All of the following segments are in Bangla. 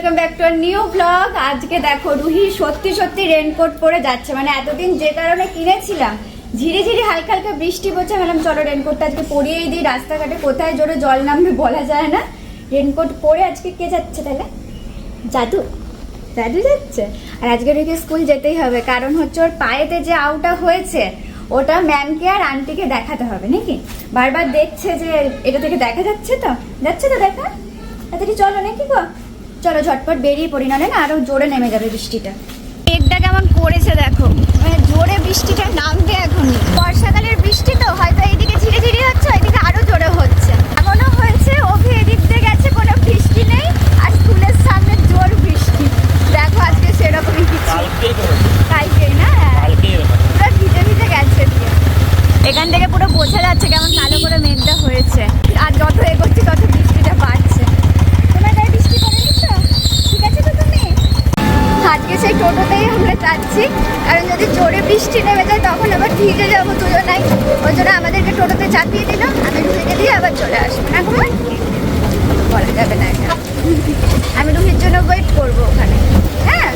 Welcome back to our new blog. আজকে দেখো রুহি সত্যি সত্যি রেনকোট পরে যাচ্ছে। মানে এতদিন যে কারণে কিনেছিলাম, ঝিরি ঝিরি হালকা হালকা বৃষ্টি পড়ছে। ম্যাডাম চলো রেনকোটটা আজকে পরিয়েই দিই। রাস্তাঘাটে কোথায় জোরে জল নামবে বলা যায় না। রেনকোট পরে আজকে কে যাচ্ছে তাহলে? জাদু? জাদু যাচ্ছে? আর আজকে রুহিকে স্কুল যেতেই হবে। কারণ হচ্ছে ওর পায়েতে যে আউটা হয়েছে, ওটা ম্যামকে আর আন্টিকে দেখাতে হবে, নাকি? বারবার দেখছে যে এটা থেকে দেখা যাচ্ছে তো? যাচ্ছে তো দেখা? তাড়াতাড়ি চলো নাকি গো? চলো ঝটপট বেরিয়ে পড়ি নাহলে না আরও জোরে নেমে যাবে বৃষ্টিটা। মেঘটা কেমন করেছে দেখো। মানে জোরে বৃষ্টিটা নামবে এখনই। বর্ষাকালের বৃষ্টি তো হয়তো এইদিকে ঝিরে ঝিরে হচ্ছে এদিকে আরও জোরে হচ্ছে। এমনও হয়েছে অভি এদিক দিয়ে গেছে কোনো বৃষ্টি নেই আর স্কুলের সামনে জোর বৃষ্টি। দেখো আজকে সেরকমই কিছু। কালকে করেছে না? পুরো ভিজে ভিজে গেছে এখান থেকে পুরো বোঝা যাচ্ছে কেমন কালো করে মেঘটা হয়েছে। আর যত এগোচ্ছি তত আজকে সেই টোটোতেই আমরা যাচ্ছি। কারণ যদি জোরে বৃষ্টি নেমে যায়, তখন আবার ভিজে যাব দুজনাই। ওই জন্য আমাদেরকে টোটোতে চাপিয়ে দিল। আমি রুহিকে দিয়ে আবার চলে আসব। না ঘুমা বলা যাবে না আমি রুহির জন্য ওয়েট করব ওখানে। হ্যাঁ?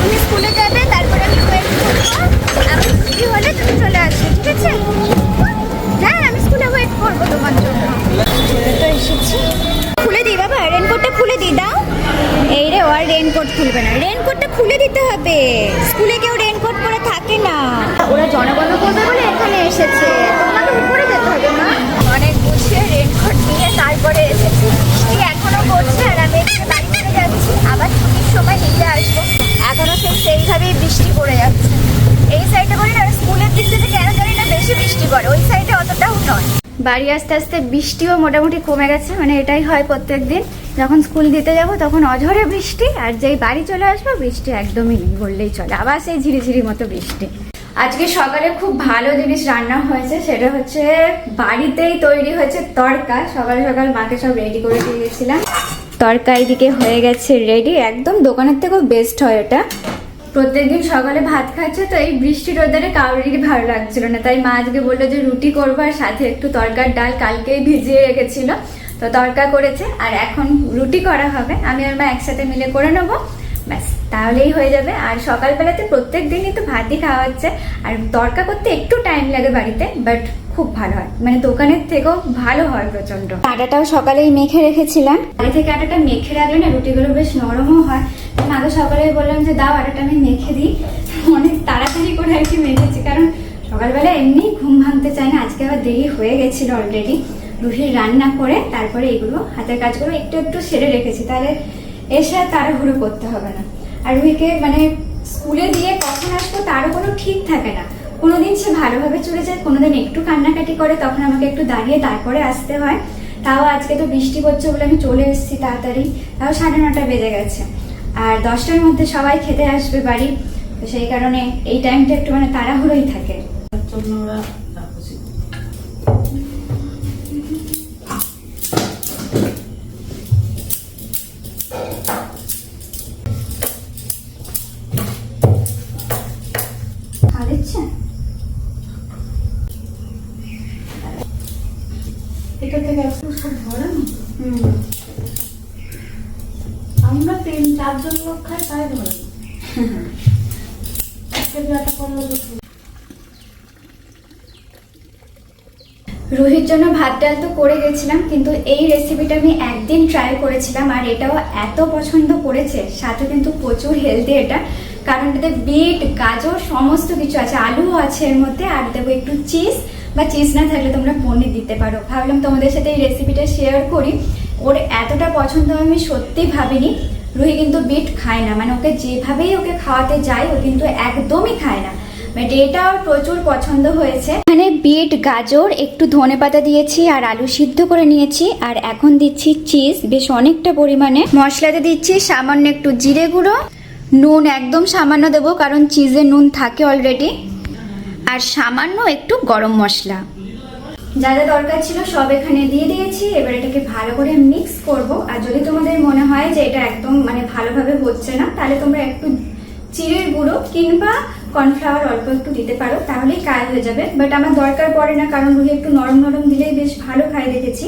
তুমি স্কুলে যাবে, তারপরে আমি ওয়েট করব। আমি ছুটি হলে তুমি চলে আসবে, ঠিক আছে? হ্যাঁ আমি স্কুলে ওয়েট করব তোমার জন্য। রেনকোট খুলবে না। রেনকোটটা খুলে দিতে হবে। স্কুলে কেউ রেনকোট পরে থাকে না। ওরা জনগণ করবে বলে এখানে এসেছে। তোমাকে উপরে যেতে হবে না অনেক গুছিয়ে রেনকোট নিয়ে তারপরে এসেছি। বৃষ্টি এখনও পড়ছে আর আমি এদিকে বাড়ি চলে যাচ্ছি। আবার ছুটির সময় নিতে আসব। এখনও সেই সেইভাবেই বৃষ্টি পড়ে যাচ্ছে। এই সাইডে বলি না স্কুলের দিক থেকে কেন জানি না বেশি বৃষ্টি পড়ে। ওই সাইডে অতটাও নয়। বাড়ি আস্তে আস্তে বৃষ্টিও মোটামুটি কমে গেছে। মানে এটাই হয় প্রত্যেক দিন যখন স্কুল দিতে যাব তখন অঝরে বৃষ্টি আর যেই বাড়ি চলে আসব বৃষ্টি একদমই নেই, বললেই চলে। আবার সেই ঝিরিঝিরি মতো বৃষ্টি। আজকে সকালে খুব ভালো জিনিস রান্না হয়েছে, সেটা হচ্ছে বাড়িতেই তৈরি হয়েছে তরকা সকাল সকাল মাকে সব রেডি করে দিয়ে গেছিলাম। তড়কা এদিকে হয়ে গেছে রেডি একদম দোকানের থেকেও বেস্ট হয় এটা। প্রত্যেকদিন সকালে ভাত খাচ্ছে, তো এই বৃষ্টির ওদারে কাউরিরই ভালো লাগছিল না। তাই মা আজকে বলল যে রুটি করব আর সাথে একটু তরকার ডাল কালকেই ভিজিয়ে রেখেছিল। তো তরকা করেছে, আর এখন রুটি করা হবে। আমি আর মা একসাথে মিলে করে নেব। ব্যাস, তাহলেই হয়ে যাবে। আর সকালবেলাতে প্রত্যেক দিনই তো ভাতই খাওয়া হচ্ছে। আর তরকা করতে একটু টাইম লাগে বাড়িতে বাট খুব ভালো হয়। মানে দোকানের থেকেও ভালো হয় প্রচণ্ড আটাটাও সকালেই মেখে রেখেছিলাম। আগে থেকে আটাটা মেখে রাখলে না রুটিগুলো বেশ নরমও হয়। তো মাকে সকালে বললাম যে, দাও আটাটা আমি মেখে দিই। অনেক তাড়াতাড়ি করে আর কি মেখেছি। কারণ সকালবেলা এমনি ঘুম ভাঙতে চায় না। আজকে আবার দেরি হয়ে গেছিল অলরেডি রুহির রান্না করে তারপরে এগুলো হাতের কাজগুলো একটু একটু সেরে রেখেছি, তাহলে এসে তাড়াহুড়ো করতে হবে না। আর রুহিকে মানে স্কুলে দিয়ে কখন আসব তারও কোনো ঠিক থাকে না। কোনোদিন সে ভালোভাবে চলে যায়, কোনোদিন একটু কান্নাকাটি করে, তখন আমাকে একটু দাঁড়িয়ে তারপরে আসতে হয়। তাও আজকে তো বৃষ্টি পড়ছে বলে আমি চলে এসেছি তাড়াতাড়ি, তাও সাড়ে নটা বেজে গেছে। আর দশটার মধ্যে সবাই খেতে আসবে বাড়ি, তো সেই কারণে এই টাইমটা একটু মানে তাড়াহুড়োই থাকে। আমরা তিন, চারজন লোক খাই, তাই রুহির জন্য ভাত ডাল তো করে গেছিলাম, কিন্তু এই রেসিপিটা আমি একদিন ট্রাই করেছিলাম, আর এটাও এত পছন্দ করেছে, সাথে কিন্তু প্রচুর হেলদি এটা। কারণ এটাতে বিট, গাজর, সমস্ত কিছু আছে, আলুও আছে এর মধ্যে, আর দেবো একটু চিজ বা চিজ না থাকলে তোমরা পনির দিতে পারো। ভাবলাম তোমাদের সাথে এই রেসিপিটা শেয়ার করি। ওর এতটা পছন্দ আমি সত্যি ভাবিনি। রুহি কিন্তু বিট খায় না। মানে ওকে যেভাবেই ওকে খাওয়াতে যায়, ও কিন্তু একদমই খায় না। বাট এটা ওর প্রচুর পছন্দ হয়েছে। এখানে বিট, গাজর, একটু ধনে পাতা দিয়েছি আর আলু সিদ্ধ করে নিয়েছি। আর এখন দিচ্ছি চিজ, বেশ অনেকটা পরিমাণে। মশলাতে দিচ্ছি সামান্য একটু জিরে গুঁড়ো। নুন, একদম সামান্য দেবো, কারণ চিজে নুন থাকে অলরেডি আর সামান্য একটু গরম মশলা। যা যা দরকার ছিল সব এখানে দিয়ে দিয়েছি। এবার এটাকে ভালো করে মিক্স করব। আর যদি তোমাদের মনে হয় যে এটা একদম মানে ভালোভাবে হচ্ছে না, তাহলে তোমরা একটু চিড়ের গুঁড়ো কিংবা কর্নফ্লাওয়ার অল্প একটু দিতে পারো, তাহলেই কাজ হয়ে যাবে। বাট আমার দরকার পড়ে না, কারণ রুহি একটু নরম নরম দিলেই বেশ ভালো খাই দেখেছি।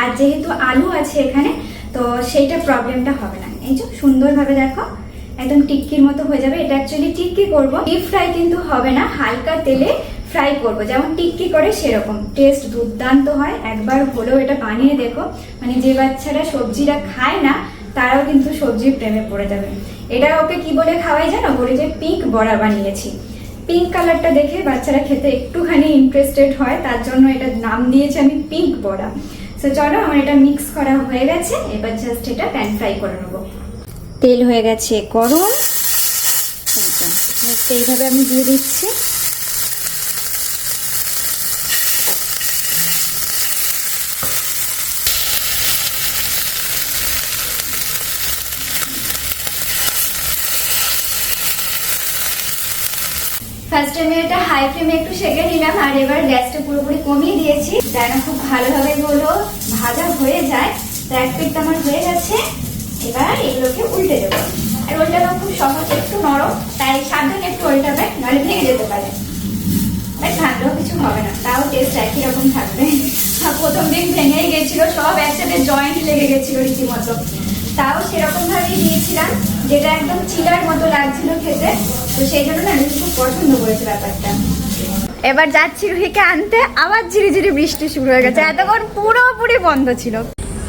আর যেহেতু আলু আছে এখানে, তো সেইটা প্রবলেমটা হবে না। এই যে সুন্দরভাবে দেখো একদম টিক্কির মতো হয়ে যাবে। এটা অ্যাকচুয়ালি টিক্কি করব। ডিপ ফ্রাই কিন্তু হবে না, হালকা তেলে ফ্রাই করব। যেমন টিক্কি করে সেরকম। টেস্ট দুর্দান্ত হয়। একবার হলেও এটা বানিয়ে দেখো। মানে যে বাচ্চারা সবজিটা খায় না, তারাও কিন্তু সবজির প্রেমে পড়ে যাবে। এটা ওকে কি বলে খাওয়াই জানো? বলে যে পিঙ্ক বড়া বানিয়েছি। পিঙ্ক কালারটা দেখে বাচ্চারা খেতে একটুখানি ইন্টারেস্টেড হয়। তার জন্য এটা নাম দিয়েছি আমি পিঙ্ক বড়া। সো চলো, আমার এটা মিক্স করা হয়ে গেছে। এবার জাস্ট এটা প্যান ফ্রাই করে নেব। তেল হয়ে গেছে গরম। এইভাবে আমি দিয়ে দিচ্ছি। ফার্স্ট আমি এটা হাই ফ্লেমে একটু সেঁকে নিলাম, আর এবার গ্যাসটা পুরোপুরি কমিয়ে দিয়েছি। যেন খুব ভালোভাবে এগুলো ভাজা হয়ে যায়। তো এক আমার হয়ে গেছে। এবার এগুলোকে উল্টে দেবো। আর উল্টানো খুব সহজ, একটু নরম, তাই সাবধানে একটু উল্টাবে নাহলে ভেঙে যেতে পারে। বাট ভাঙলেও কিছু হবে না, তাও টেস্ট একই রকম থাকবে। প্রথম দিন ভেঙেই গেছিল, সব একসাথে জয়েন্ট লেগে গেছিল রীতিমতো। তাও সেরকম ভাবেই দিয়েছিলাম, যেটা একদম চিলার মতো লাগছিল খেতে। তো সেই জন্য আমি খুব পছন্দ করেছি ব্যাপারটা। এবার যাচ্ছি রুহিকে আনতে, আবার ঝিরিঝিরি বৃষ্টি শুরু হয়ে গেছে। এতক্ষণ পুরোপুরি বন্ধ ছিল।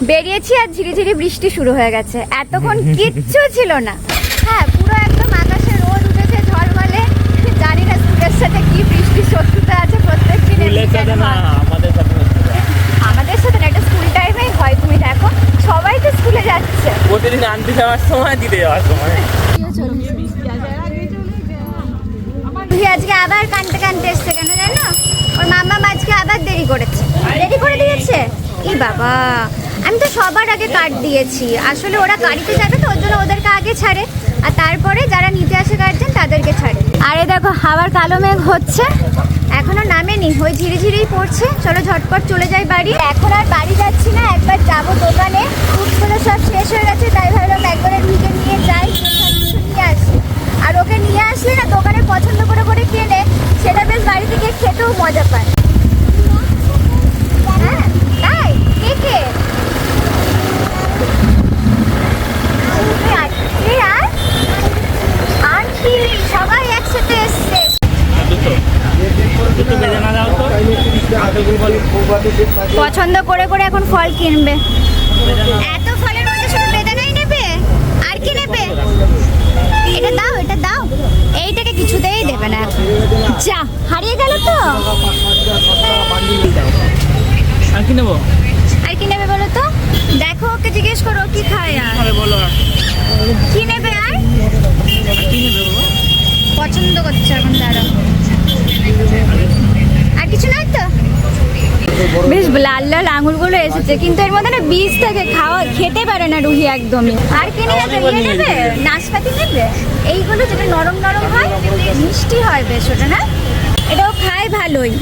বেরিয়েছি আর ঝিরিঝিরি বৃষ্টি শুরু হয়ে গেছে। এতক্ষণ কিচ্ছু ছিল না। হ্যাঁ পুরো একদম আকাশে রোদ উঠেছে ঝড় ঝলমলে। জানি না স্কুলের সাথে কি বৃষ্টি শত্রুতা আছে প্রত্যেক দিন স্কুলের সাথে আমাদের সাথে। না এটা স্কুল টাইমেই হয় তুমি দেখো। সবাই তো স্কুলে যাচ্ছে। প্রতিদিন আনতে যাওয়ার সময় দিতে যাওয়ার সময়। তুই আজকে আবার কানতে কানতে এসছে কেন জানো? ওর মামা আজকে আবার দেরি করেছে। দেরি করে দিয়েছে? ই বাবা আমি তো সবার আগে কার্ড দিয়েছি। আসলে ওরা গাড়িতে যাবে তো ওর জন্য ওদেরকে আগে ছাড়ে। আর তারপরে যারা নিতে আসে গার্জেন তাদেরকে ছাড়ে। আরে দেখো হাওয়ার কালো মেঘ হচ্ছে। এখনও নামেনি ওই ঝিরি ঝিরেই পড়ছে। চলো ঝটপট চলে যাই বাড়ি। এখন আর বাড়ি যাচ্ছি না একবার যাব দোকানে। ফুডগুলো সব শেষ হয়ে গেছে তাই ভাবলাম একবারে ঢুকে নিয়ে যাই নিয়ে আসি। আর ওকে নিয়ে আসলে না দোকানে পছন্দ করে করে কেনে সেটা বেশ বাড়ি থেকে খেতেও মজা পায় হ্যাঁ তাই কে কে এই আর- এই আর? আন্টি সবাই একসাথে এসছে দুটো দুটো বেজে না দাও তো পছন্দ করে করে এখন ফল কিনবে এত ফলের মধ্যে শুধু বেদানাই নেবে আর কি নেবে এটা দাও এটা দাও এইটাকে কিছুতেই দেবে না এখন যা হারিয়ে গেল তো আর কি নেব আর কি নেবে বলো তো দেখো ওকে জিজ্ঞেস করো ও কি খায় আর আরে বলো আর কি নেবে আর কি নেবে বাবা? পছন্দ করছে এখন দাঁড়াও আর কিছু নাই তো বেশ লাল লাল আঙুরগুলো এসেছে কিন্তু এর মধ্যে না বীজ থাকে খাওয়া খেতে পারে না রুহি একদমই। আর কি নেবে ইয়ে নেবে? নাশপাতি নেবে? এইগুলো যেটা নরম নরম হয় মিষ্টি হয় বেশ ওটা না? এটাও খায় ভালোই।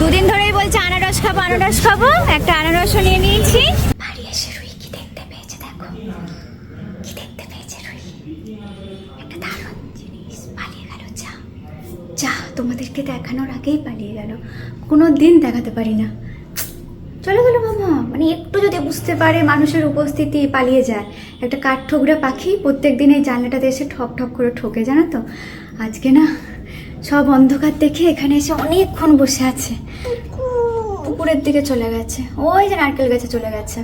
দুদিন ধরেই বলছে আনারস খাব আনারস খাব। একটা আনারসও নিয়ে নিয়েছি বাড়ি এসে রুই কি দেখতে পেয়েছে দেখো কি দেখতে পেয়েছে রুই একটা দারুণ জিনিস পালিয়ে গেল যা যা তোমাদেরকে দেখানোর আগেই পালিয়ে গেল। কোনো দিন দেখাতে পারি না। চলে গেলো মামা। মানে একটু যদি বুঝতে পারে মানুষের উপস্থিতি পালিয়ে যায়। একটা কাঠ কাঠঠোকরা পাখি প্রত্যেক দিন এই জানলাটাতে এসে ঠক ঠক করে ঠকে, জানো তো? আজকে না সব অন্ধকার দেখে এখানে এসে অনেকক্ষণ বসে আছে। পুকুরের দিকে চলে গেছে। ওই যে নারকেল গাছে চলে গেছে।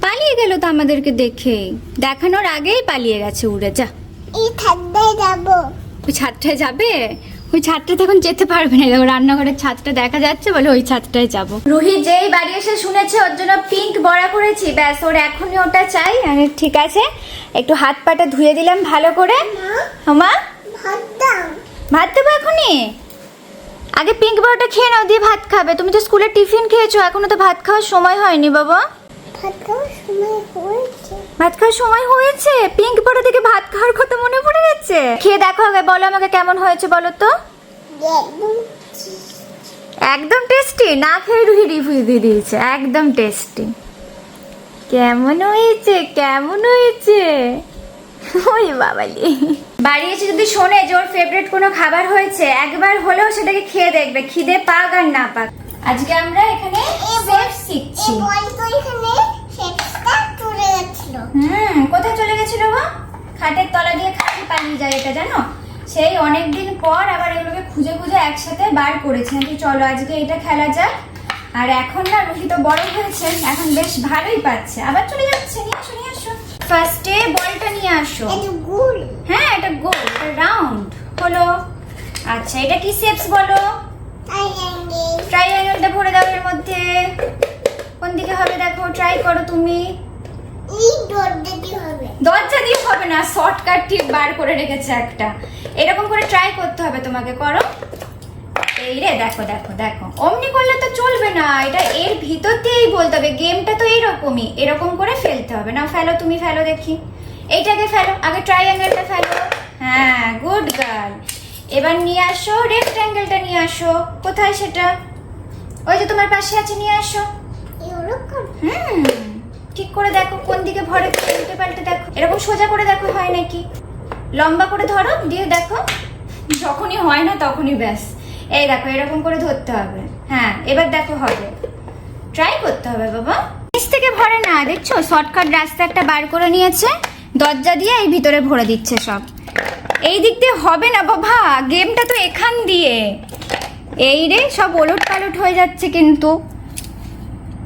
পালিয়ে গেল তো আমাদেরকে দেখে। দেখানোর আগেই পালিয়ে গেছে উড়ে, যা। এই ঠান্ডায় যাব। ওই ছাদটায় যাবে? ওই ছাদটাতে এখন যেতে পারবে না। দেখো রান্নাঘরের ছাদটা দেখা যাচ্ছে বলে ওই ছাদটায় যাব। রুহি যেই বাড়ি এসে শুনেছে ওর জন্য পিঙ্ক বড়া করেছি ব্যাস ওর এখনই ওটা চাই। আমি ঠিক আছে একটু হাত পাটা ধুয়ে দিলাম ভালো করে। মা ভাত দাও ভাত দেবো এখনই? আগে পিঙ্ক বড়াটা খেয়ে নাও দিয়ে ভাত খাবে। তুমি তো স্কুলে টিফিন খেয়েছো এখনও তো ভাত খাওয়ার সময় হয়নি বাবা। ভাত খাওয়ার সময় হয়েছে। ভাত খাওয়ার সময় হয়েছে? পিঙ্ক বড়া থেকে ভাত খাওয়ার কথা মনে পড়ে গেছে। খেয়ে দেখো আগে বলো আমাকে কেমন হয়েছে বলো তো। একদম টেস্টি না খেয়ে রুহি রিভিউ দিয়ে দিয়েছে। একদম টেস্টি কেমন হয়েছে? কেমন হয়েছে? ওই বাবালি। বাড়ি এসে যদি শোনে যে ওর ফেভারিট কোনো খাবার হয়েছে একবার হলেও সেটাকে খেয়ে দেখবে। খিদে পাক আর না পাক। আজকে আমরা এখানে শিখছি এই বল তো এখানে শেপটা চলে গেছিল? হুম কোথায় চলে গেছিল গো? খাটের তলা দিয়ে খাটি পালিয়ে যায় এটা জানো? সেই অনেক দিন পর আবার এগুলোকে খুঁজে খুঁজে একসাথে বার করেছে। নাকি চলো আজকে এটা খেলা যাক। আর এখন না রুহি তো বড় হয়েছে এখন বেশ ভালোই পাচ্ছে। আবার চলে যাচ্ছে নিয়ে আসো নিয়ে আসো। ফার্স্টে বলটা নিয়ে আসো। এটা গুল। হ্যাঁ এটা গোল এটা রাউন্ড হলো। আচ্ছা এটা কি শেপস বলো? ট্রাইঅ্যাঙ্গেলটা ভরে দাও এর মধ্যে। কোন দিকে হবে দেখো? ট্রাই করো তুমি। দরজা দিয়ে হবে। না শর্টকাট টিপ বার করে রেখেছে একটা। এরকম করে ট্রাই করতে হবে তোমাকে করো। এই রে দেখো দেখো দেখো। অমনি করলে তো চলবে না এটা এর ভিতর দিয়েই বলতে হবে। গেমটা তো এইরকমই এরকম করে ফেলতে হবে। না ফেলো তুমি ফেলো দেখি। এইটাকে ফেলো আগে ট্রাইঅ্যাঙ্গেলটা ফেলো। হ্যাঁ গুড গার্ল এবার নিয়ে আসো রেক্ট্যাঙ্গেলটা নিয়ে আসো। কোথায় সেটা? ওই যে তোমার পাশে আছে নিয়ে আসো। হুম। ঠিক করে দেখো, কোন দিকে ভরে উল্টে পাল্টে দেখো। এরকম সোজা করে দেখো, হয় নাকি? লম্বা করে ধরো, দিয়ে দেখো, যখনই হয় না তখনই ব্যাস। এই দেখো, এরকম করে ধরতে হবে। হ্যাঁ এবার দেখো হবে। ট্রাই করতে হবে বাবা। নিচ থেকে ভরে না, দেখছ? শর্টকাট রাস্তা একটা বার করে নিয়েছে। দরজা দিয়ে এই ভিতরে ভরে দিচ্ছে সব। এই দিক দিয়ে হবে না বাবা গেমটা তো এখান দিয়ে। এই রে, সব ওলট পালট হয়ে যাচ্ছে কিন্তু।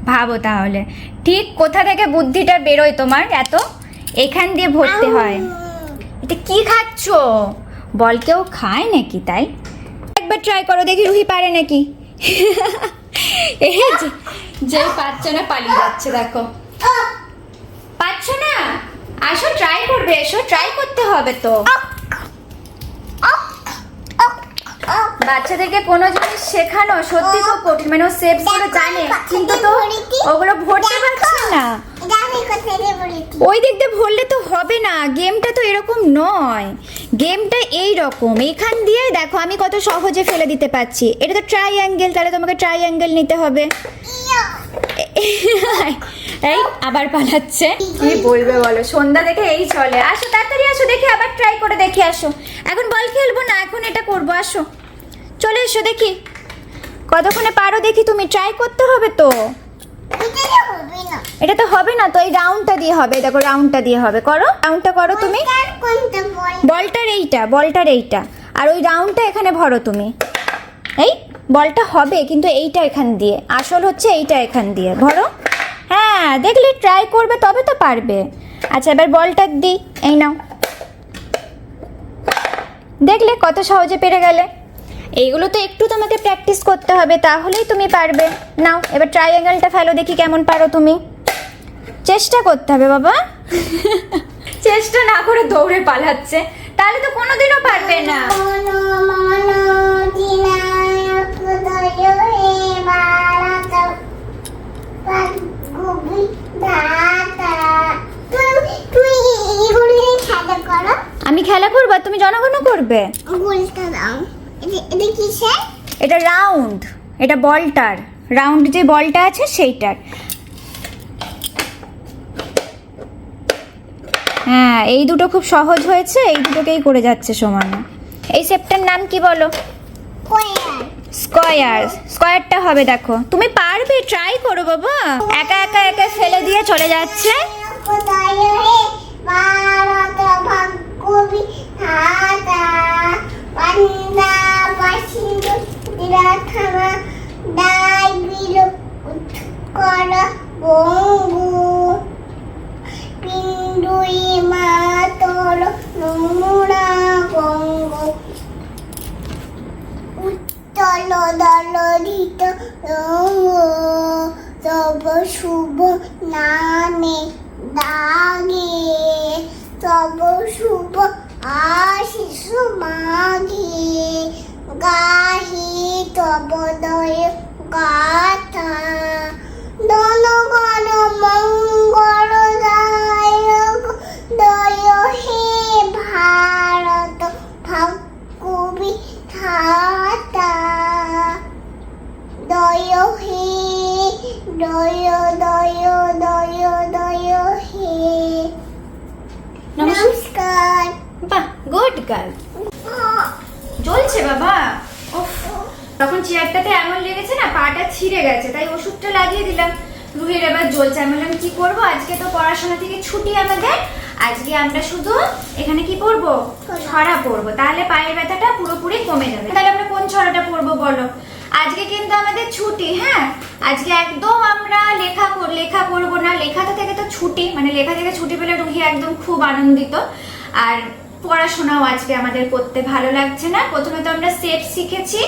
ভাবো তাহলে। ঠিক কোথা থেকে বুদ্ধিটা বেরোয় তোমার এত? এখান দিয়ে ভরতে হয়। এটা কি খাচ্ছো? বল, কেউ খায় নাকি তাই? একবার ট্রাই করো, দেখি রুহি পারে নাকি। যে পাচ্ছে না পালিয়ে যাচ্ছে, দেখো। পাচ্ছ না? আসো ট্রাই করবে, এসো ট্রাই করতে হবে তো। বাচ্চাদেরকে কোনো জিনিস শেখানো সত্যি খুব কঠিন মানে ও শেপসগুলো জানে কিন্তু তো ওগুলো ভরতে পারছে না। ওই দিক দিয়ে ভরলে তো হবে না গেমটা তো এরকম নয়। গেমটা এই রকম এখান দিয়ে দেখো আমি কত সহজে ফেলে দিতে পারছি। এটা তো ট্রাইঅ্যাঙ্গেল তাহলে তোমাকে ট্রাইঅ্যাঙ্গেল নিতে হবে। এই আবার পালাচ্ছে। কি বলবে বলো সন্ধ্যা দেখে এই চলে। আসো তাড়াতাড়ি আসো দেখে আবার ট্রাই করে দেখে আসো। এখন বল খেলব না এখন এটা করব আসো। চলে এসো দেখি। কতক্ষণে পারো দেখি তুমি ট্রাই করতে হবে তো। এটা তো হবে না তো এই রাউন্ডটা দিয়ে হবে দেখো রাউন্ডটা দিয়ে হবে। করো রাউন্ডটা করো তুমি। বলটার এইটা বলটার এইটা। আর ওই রাউন্ডটা এখানে ভরো তুমি। এই বলটা হবে কিন্তু এইটা এখান দিয়ে। আসল হচ্ছে এইটা এখান দিয়ে ভরো। হ্যাঁ দেখলে ট্রাই করবে তবে তো পারবে। আচ্ছা এবার বলটা দিই এই নাও। দেখলে কত সহজে পেরে গেলে। এইগুলো তো একটু তোমাকে প্র্যাকটিস করতে হবে তাহলেই তুমি পারবে। নাও এবার ট্রাইঅ্যাঙ্গেলটা ফেলো দেখি কেমন পারো তুমি। চেষ্টা করতে হবে বাবা। চেষ্টা না করে দৌড়ে পালাচ্ছে। তাহলে তো কোনোদিনও পারবে না। মনো মনো আমি খেলা করব তুমি জনগণ করবে। দাও। এটা রাউন্ড। এটা বলটার। রাউন্ড যে বলটা আছে সেইটার। হ্যাঁ এই দুটো খুব সহজ হয়েছে এই দুটোকেই করে যাচ্ছে সমানে। এই সেপটার নাম কি বলো? কোয়ার স্কয়ার। স্কয়ারটা হবে দেখো। তুমি পারবে ট্রাই করো বাবা। একা একা একা ফেলে দিয়ে চলে যাচ্ছে। দয় রঙ্গ তব শুভ নামে দাগে। তব শুভ আশিস মাগে গাহি তব দয় গাথা দনগণ মঙ্গল দায়ক দয় হে ভারত ভাগ্যবি ধাতা দয় হে দয় দয় দয় হে নমস্কার বাহ গুড গার্ল জ্বলছে বাবা। উফ, তখন চেয়ারটাতে এমন লেগেছে না পাটা ছিঁড়ে গেছে তাই ওষুধটা লাগিয়ে দিলাম। রুহির এবার জ্বলছে আমি বললাম কি করব? আজকে তো পড়াশোনা থেকে ছুটি আমাদের। আজকে আমরা শুধু এখানে কি পড়ব? ছড়া পড়ব। তাহলে পায়ের ব্যথাটা পুরোপুরি কমে যাবে। তাহলে আমরা কোন ছড়াটা পড়ব বলো? আজকে কিন্তু আমাদের ছুটি হ্যাঁ? আজকে একদম আমরা লেখা লেখা করব না। লেখাটা থেকে তো ছুটি মানে লেখা থেকে ছুটি পেলে রুহি একদম খুব আনন্দিত। আর পড়াশোনাও আজকে আমাদের করতে ভালো লাগছে না। প্রথমে তো আমরা সেট শিখেছি,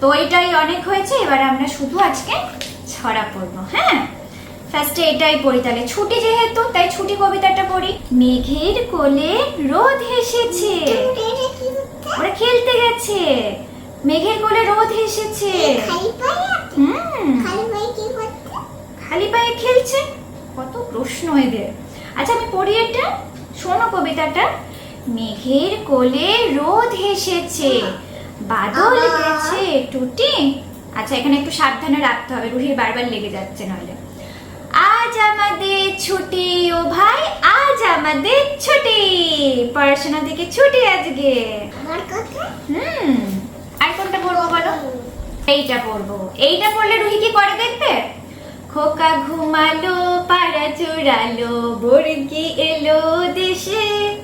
তো ওইটাই অনেক হয়েছে। এবার আমরা শুধু আজকে ছড়া পড়ব হ্যাঁ? ফার্স্টে এটাই পড়ি তাহলে। ছুটি যেহেতু, তাই ছুটি কবিতাটা পড়ি। মেঘের কোলে রোদ হেসেছে ওরা খেলতে গেছে। মেঘের কোলে রোদ হেসেছে খালি পায়ে খেলছে? কত প্রশ্ন এদের। আচ্ছা আমি পড়ি এটা। শোনো কবিতাটা। মেঘের কোলে রোদ হেসেছে বাদল? গেছে টুটি। আচ্ছা এখানে একটু সাবধানে রাখতে হবে রুহির বারবার লেগে যাচ্ছে নইলে আজ আমাদের ছুটি ও ভাই আজ আমাদের ছুটি। পড়াশোনা থেকে ছুটি আজকে। হুম। আর কোনটা পড়ব বলো? এইটা পড়ব। এইটা পড়লে রুহি কি করে দেখবে? খোকা ঘুমালো পাড়া চুরালো বর্গি এলো দেশে।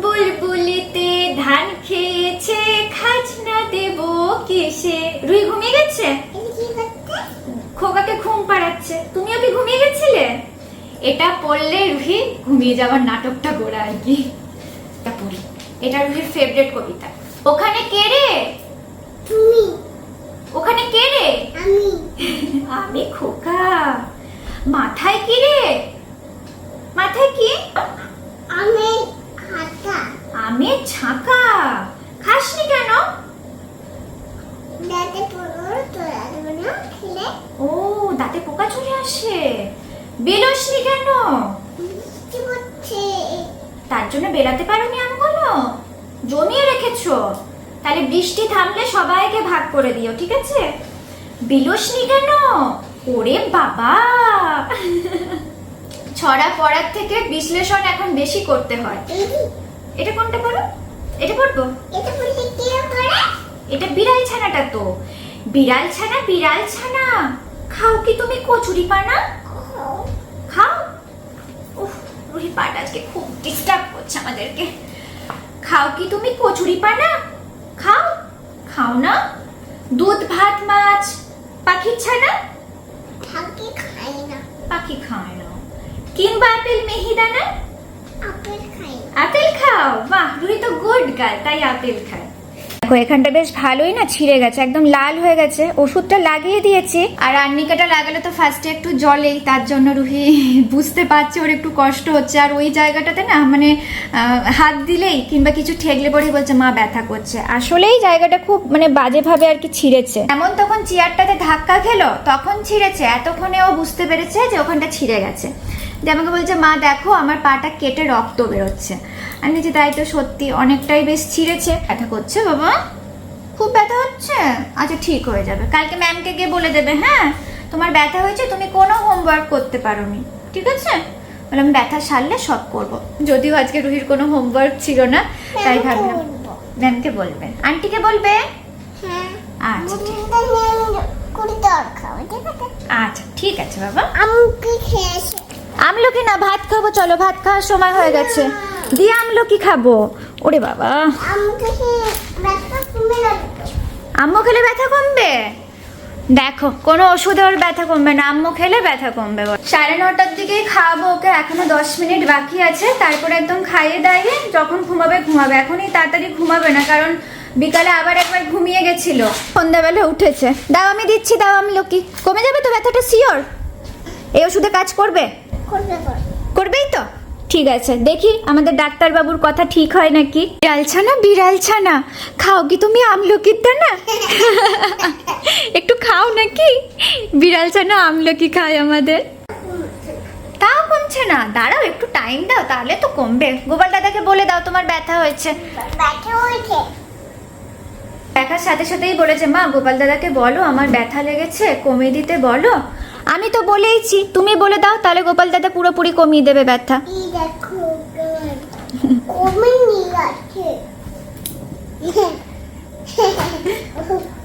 বুলবুলিতে ধান খেয়েছে খাজনা দেব কিসে? রুহি ঘুমিয়ে গেছে? খোকাকে ঘুম পাড়াচ্ছে। তুমিও কি ঘুমিয়ে গেছিলে? এটা পড়লে রুহি ঘুমিয়ে যাওয়ার নাটকটা গোড়া আর কি। এটা পড়ি। এটা রুহির ফেভারিট কবিতা। ওখানে কে রে? তুমি। ওখানে কে রে? আমি। আমি খোকা। মাথায় কি রে? মাথায় কি? আমি ছাঁকা। খাসনি কেন? ও দাঁতে পোকা চলে আসে। বেরোসনি কেন? তার জন্য বেরাতে পারোনি আমগুলো? জমিয়ে রেখেছো। তাহলে বৃষ্টি থামলে সবাইকে ভাগ করে দিও ঠিক আছে? বিলসনি কেন? ওরে বাবা! ছড়া পড়ার থেকে বিশ্লেষণ এখন বেশি করতে হয়। এটা কোনটা পড়ো এটা পড়ব? এটা বলতে কে করে এটা বিড়াল ছানাটা তো। বিড়াল ছানা বিড়াল ছানা। খাও কি তুমি কচুরি পানা? খাও। উফ রুহি পাট আজকে খুব ডিস্টার্ব করছে আমাদেরকে। খাও কি তুমি কচুরি পানা? খাও? খাও না? দুধ ভাত মাছ পাখির ছানা? থাকি খাই না। পাখি খায় না। কিংবা আপেল মেহিদানা? আপেল আপেল খাও? বাহ রুহি তো গুড গার্ল তাই আপেল খায়। দেখো এখানটা বেশ ভালোই না ছিঁড়ে গেছে একদম লাল হয়ে গেছে। ওষুধটা লাগিয়ে দিয়েছি। আর আর্নিকাটা লাগালে তো ফার্স্টে একটু জলেই তার জন্য রুহি বুঝতে পারছে ওর একটু কষ্ট হচ্ছে। আর ওই জায়গাটাতে না মানে হাত দিলেই কিংবা কিছু ঠেকলে পরেই বলছে মা ব্যথা করছে। আসলেই জায়গাটা খুব মানে বাজেভাবে আর কি ছিঁড়েছে। এমন তখন চেয়ারটাতে ধাক্কা খেলো তখন ছিঁড়েছে। এতক্ষণে ও বুঝতে পেরেছে যে ওখানটা ছিঁড়ে গেছে। যে আমাকে বলছে মা দেখো আমার পাটা কেটে রক্ত বেরোচ্ছে। আমি বলছি তাই তো সত্যি অনেকটাই বেশ ছিঁড়েছে। ব্যথা করছে বাবা? খুব ব্যথা হচ্ছে? আচ্ছা ঠিক হয়ে যাবে। কালকে ম্যামকে গিয়ে বলে দেবে হ্যাঁ? তোমার ব্যথা হয়েছে তুমি কোনো হোমওয়ার্ক করতে পারো নি ঠিক আছে? বললাম ব্যথা সারলে সব করব। যদিও আজকে রুহির কোনো হোমওয়ার্ক ছিল না তাই ভাবলাম ম্যামকে বলবে। আন্টিকে বলবে? হ্যাঁ। আচ্ছা আচ্ছা ঠিক আছে বাবা। আমকে খেয়েছে। আমলকি না, ভাত খাব, চলো, ভাত খাওয়ার সময় হয়ে গেছে। দিয়ে আমলকি খাব। ওরে বাবা। আম্মু খেলে ব্যথা কমবে? দেখো, কোনো ওষুধে ওর ব্যথা কমবে না। আম্মু খেলে ব্যথা কমবে। সাড়ে নটার দিকেই খাওয়াবো ওকে। এখনও দশ মিনিট বাকি আছে। তারপর একদম খাইয়ে দাইয়ে যখন ঘুমাবে ঘুমাবে। এখনই তাড়াতাড়ি ঘুমাবে না, কারণ বিকালে আবার একবার ঘুমিয়ে গেছিল। সন্ধ্যাবেলা উঠেছে। দাও, আমি দিচ্ছি, দাও আমি লোকি কমে যাবে তো ব্যথাটা শিওর এই ওষুধে কাজ করবে? করবেই তো? ঠিক আছে দেখি আমাদের ডাক্তারবাবুর কথা ঠিক হয় নাকি। বিড়াল ছানা বিড়াল ছানা খাও কি তুমি আমলকির দানা একটু খাও নাকি? বিড়াল ছানা আমলকি খায় আমাদের। তাও কমছে না। দাঁড়াও একটু টাইম দাও তাহলে তো কমবে। গোপাল দাদাকে বলে দাও তোমার ব্যথা হয়েছে। ব্যথা হয়েছে? দেখার সাথে সাথেই বলেছে মা গোপাল দাদাকে বলো আমার ব্যথা লেগেছে কমিয়ে দিতে বলো। আমি তো বলেইছি, তুমি বলে দাও, তাহলে গোপাল দাদা পুরোপুরি কমিয়ে দেবে ব্যথা। কমে নিয়ে